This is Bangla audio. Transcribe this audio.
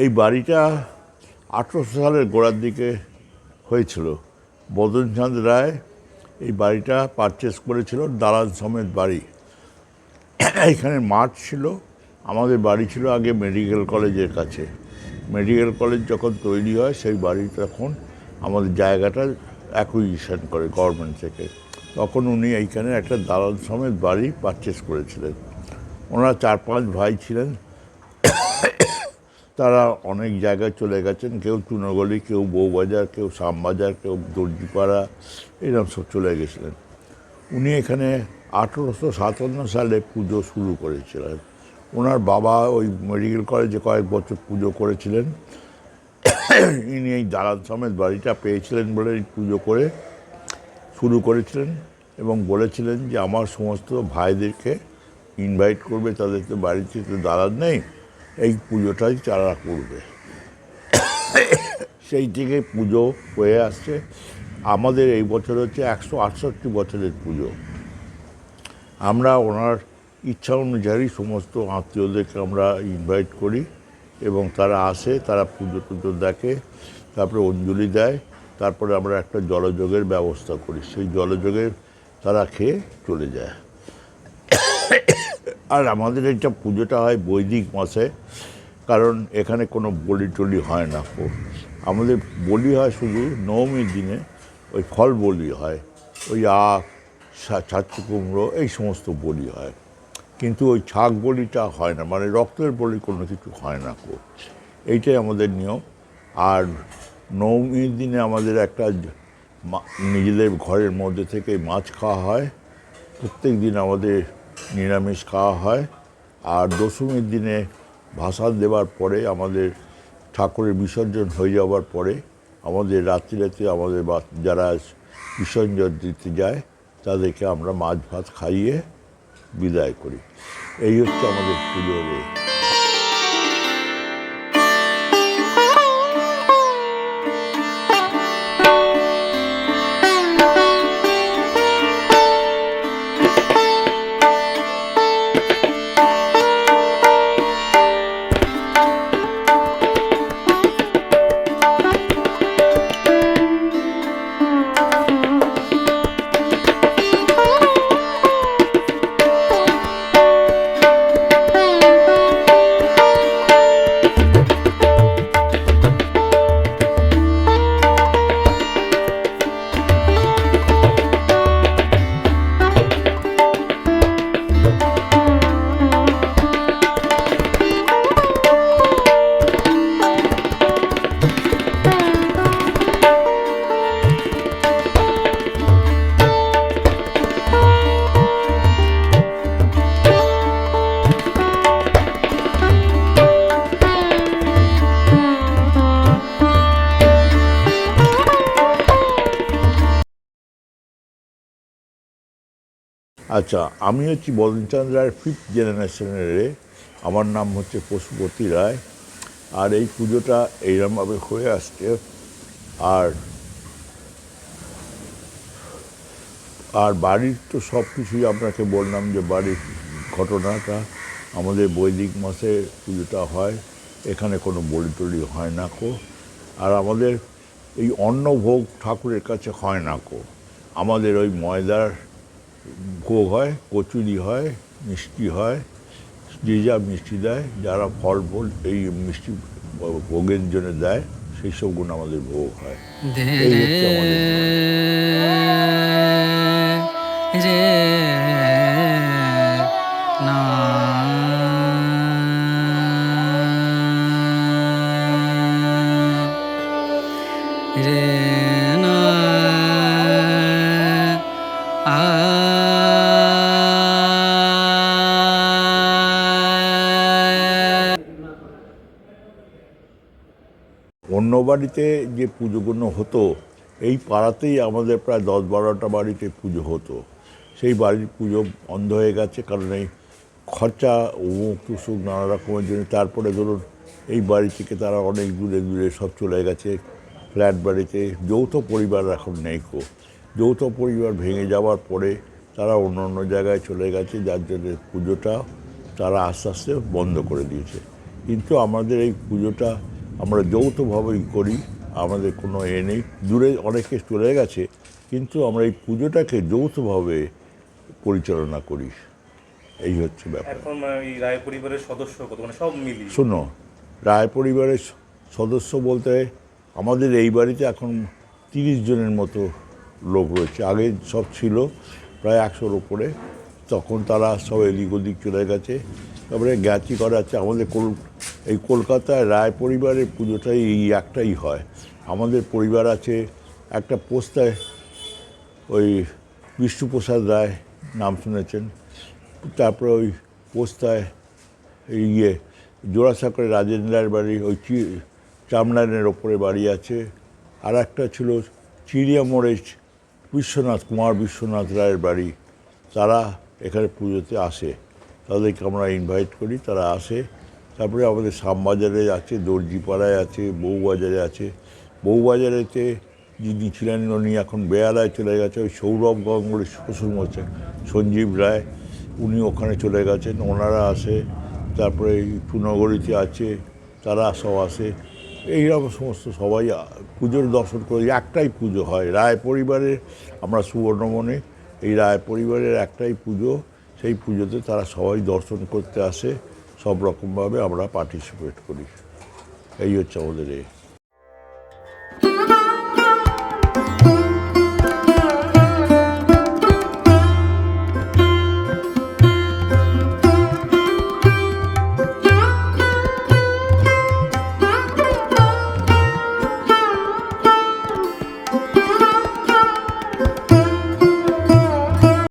এই বাড়িটা আঠেরোশো সালের গোড়ার দিকে হয়েছিল। বদনচাঁদ রায় এই বাড়িটা পারচেস করেছিল দালান সমেত বাড়ি। এখানে মাঠ ছিল, আমাদের বাড়ি ছিল আগে মেডিকেল কলেজের কাছে। মেডিকেল কলেজ যখন তৈরি হয়, সেই বাড়ি তখন আমাদের জায়গাটা অ্যাকুইজিশন করে গভর্নমেন্ট থেকে। তখন উনি এইখানে একটা দালান সমেত বাড়ি পারচেস করেছিলেন। ওনারা চার পাঁচ ভাই ছিলেন। তারা অনেক জায়গায় চলে গেছেন। কেউ চুনগলি, কেউ বউবাজার, কেউ শ্যামবাজার, কেউ দর্জিপাড়া, এরকম সব চলে গেছিলেন। উনি এখানে আঠেরোশো সাতান্ন সালে পুজো শুরু করেছিলেন। ওনার বাবা ওই মেডিকেল কলেজে কয়েক বছর পুজো করেছিলেন। ইনি এই দালান সমেত বাড়িটা পেয়েছিলেন বলে পুজো করে শুরু করেছিলেন এবং বলেছিলেন যে, আমার সমস্ত ভাইদেরকে ইনভাইট করবে তাদেরকে বাড়িতে তো দালান নেই। এই পুজোটাই তারা করবে। সেই থেকে পুজো হয়ে আসছে। আমাদের এই বছর হচ্ছে একশো আটষট্টি বছরের পুজো। আমরা ওনার ইচ্ছা অনুযায়ী সমস্ত আত্মীয়দেরকে আমরা ইনভাইট করি এবং তারা আসে, তারা পুজো টুজো দেখে, তারপরে অঞ্জলি দেয়, তারপরে আমরা একটা জলযোগের ব্যবস্থা করি। সেই জলযোগের তারা খেয়ে চলে যায়। আর আমাদের এটা পুজোটা হয় বৈদিক মাসে, কারণ এখানে কোনো বলি টলি হয় না আমাদের বলি হয় শুধু নবমীর দিনে ওই ফল বলি হয়, ওই আখ ছাত্র কুমড়ো, এই সমস্ত বলি হয়। কিন্তু ওই ছাগ বলিটা হয় না মানে রক্তের বলি কোনো কিছু হয় না কো এইটাই আমাদের নিয়ম। আর নবমীর দিনে আমাদের একটা নিজেদের ঘরের মধ্যে থেকে মাছ খাওয়া হয়। প্রত্যেক দিন আমাদের নিরামিষ খাওয়া হয়। আর দশমীর দিনে ভাসান দেওয়ার পরে আমাদের ঠাকুরের বিসর্জন হয়ে যাওয়ার পরে আমাদের রাত্রি রাতে আমাদের যারা বিসর্জন দিতে যায়, তাদেরকে আমরা মাছ ভাত খাইয়ে বিদায় করি। এই হচ্ছে আমাদের পুজোর আচ্ছা আমি হচ্ছি বদনচাঁদ রায়ের ফিফথ জেনারেশনের। আমার নাম হচ্ছে পশুপতি রায়। আর এই পুজোটা এইরকমভাবে হয়ে আসছে। আর আর বাড়ির তো সব কিছুই আপনাকে বললাম যে বাড়ির ঘটনাটা। আমাদের বৈদিক মাসে পুজোটা হয়। এখানে কোনো বলি টলি হয় না কো। আর আমাদের এই অন্নভোগ ঠাকুরের কাছে হয় না কো। আমাদের ওই ময়দার ভোগ হয় কচুরি হয় মিষ্টি হয় যে যা মিষ্টি দেয় যারা ফল ফল এই মিষ্টি ভোগের জন্য দেয় সেই সবগুলো আমাদের ভোগ হয়। দে এই হচ্ছে আমাদের রে না। বাড়িতে যে পুজোগুলো হতো, এই পাড়াতেই আমাদের প্রায় দশ বারোটা বাড়িতে পুজো হতো। সেই বাড়ির পুজো বন্ধ হয়ে গেছে কারণ এই খরচা অমুক টুসুক নানা রকমের জন্য। তারপরে ধরুন এই বাড়ি থেকে তারা অনেক দূরে দূরে সব চলে গেছে ফ্ল্যাট বাড়িতে। যৌথ পরিবার এখন নেই কো যৌথ পরিবার ভেঙে যাওয়ার পরে তারা অন্য অন্য জায়গায় চলে গেছে, যার জন্য পুজোটা তারা আস্তে আস্তে বন্ধ করে দিয়েছে। কিন্তু আমাদের এই পুজোটা আমরা যৌথভাবেই করি আমাদের কোনো এ নেই। দূরে অনেকে চলে গেছে কিন্তু আমরা এই পুজোটাকে যৌথভাবে পরিচালনা করি। এই হচ্ছে ব্যাপার। এখন মানে এই রায় পরিবারের সদস্য কত? মানে সব মিলিয়ে। শোনো রায় পরিবারের সদস্য বলতে আমাদের এই বাড়িতে এখন তিরিশ জনের মতো লোক রয়েছে। আগে সব ছিল প্রায় একশোর ওপরে তখন তারা সব এদিক ওদিক চলে গেছে। তারপরে জ্ঞাতি করা আছে। আমাদের কল, এই কলকাতায় রায় পরিবারের পুজোটাই এই একটাই হয়। আমাদের পরিবার আছে, একটা পোস্তায় ওই বিষ্ণুপ্রসাদ রায় নাম শুনেছেন। তারপরে ওই পোস্তায় ইয়ে জোড়াসাঁকড়ে রাজেন্দ্র রায়ের বাড়ি, ওই চি- চামড়ানের ওপরে বাড়ি আছে। আর একটা ছিল চিড়িয়া মোড়ে বিশ্বনাথ, কুমার বিশ্বনাথ রায়ের বাড়ি। তারা এখানে পুজোতে আসে। তাদেরকে আমরা ইনভাইট করি, তারা আসে। তারপরে আমাদের শ্যামবাজারে আছে, দর্জিপাড়ায় আছে, বউবাজারে আছে। বউবাজারেতে যিনি ছিলেন, উনি এখন বেয়ালায় চলে গেছে, ওই সৌরভ গঙ্গুলি শ্বশুরমশাই, সঞ্জীব রায়। উনি ওখানে চলে গেছেন, ওনারা আসে। তারপরে এই চুনগরিতে আছে, তারা সব আসে। এইরকম সমস্ত সবাই, পুজোর দর্শন করে, একটাই পুজো হয়। রায় পরিবারের, আমরা সুবর্ণমনে এই রায় পরিবারের একটাই পুজো। সেই পুজোতে তারা সবাই দর্শন করতে আসে। সব রকমভাবে আমরা পার্টিসিপেট করি। এই হচ্ছে আমাদের এ